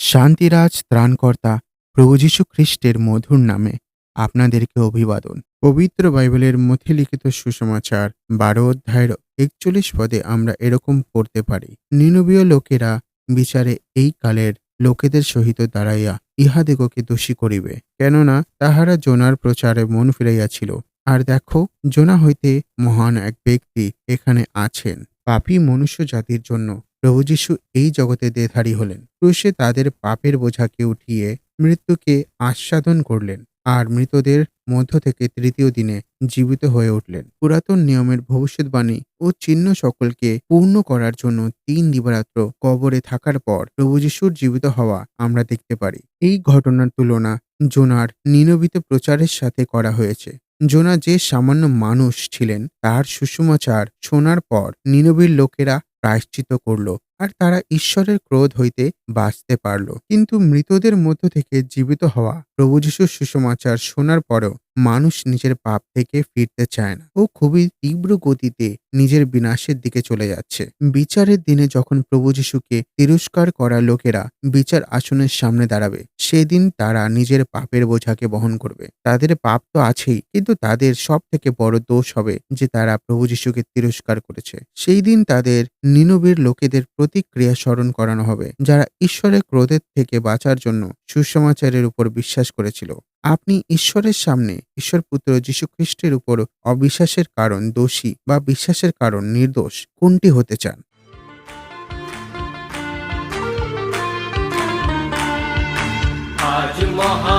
শান্তিরাজ ত্রাণকর্তা প্রভু যীশু খ্রিস্টের মধুর নামে আপনাদেরকে অভিবাদন। পবিত্র বাইবেলের মধ্যে লিখিত সুসমাচার বারো অধ্যায়ের একচল্লিশ পদে আমরা এরকম পড়তে পারি, নিনবীয় লোকেরা বিচারে এই কালের লোকেদের সহিত দাঁড়াইয়া ইহাদিগকে দোষী করিবে। কেননা তাহারা জোনার প্রচারে মন ফিরাইয়াছিল। আর দেখো, জোনা হইতে মহান এক ব্যক্তি এখানে আছেন। পাপী মনুষ্য জাতির জন্য প্রভু যীশু এই জগতে দেধারী হলেন। ক্রুশে তাদের পাপের বোঝাকে উঠিয়ে মৃত্যুকে আস্বাদন করলেন আর মৃতদের মধ্য থেকে তৃতীয় দিনে জীবিত হয়ে উঠলেন। পুরাতন নিয়মের ভবিষ্যৎবাণী ও চিহ্ন সকলকে পূর্ণ করার জন্য তিন দিবারাত্র কবরে থাকার পর প্রভু যিশুর জীবিত হওয়া আমরা দেখতে পারি। এই ঘটনার তুলনা জোনার নিনবিত প্রচারের সাথে করা হয়েছে। জোনা যে সামান্য মানুষ ছিলেন, তার সুষমাচার শোনার পর নিনবীর লোকেরা প্রায়শ্চিত করল। আর তারা ঈশ্বরের ক্রোধ হইতে বাঁচতে পারল। কিন্তু মৃতদের মধ্য থেকে জীবিত হওয়া প্রভু যিশুর সুসমাচার শোনার পরেও মানুষ নিজের পাপ থেকে ফিরতে চায় না। ও খুবই তীব্র গতিতে নিজের বিনাশের দিকে চলে যাচ্ছে। বিচারের দিনে যখন প্রভু যিশুকে তিরস্কার করা লোকেরা বিচার আসনের সামনে দাঁড়াবে, সেদিন তারা নিজের পাপের বোঝাকে বহন করবে। তাদের পাপ তো আছেই, কিন্তু তাদের সব থেকে বড় দোষ হবে যে তারা প্রভু যিশুকে তিরস্কার করেছে। সেই দিন তাদের নিনবীর লোকেদের প্রতিক্রিয়া স্মরণ করানো হবে, যারা ঈশ্বরের ক্রোধের থেকে বাঁচার জন্য সুসমাচারের উপর বিশ্বাস করেছিল। আপনি ঈশ্বরের সামনে, ঈশ্বর পুত্র যীশু খ্রিস্টের উপর অবিশ্বাসের কারণ দোষী বা বিশ্বাসের কারণ নির্দোষ কোনটি হতে চান? আজ মহা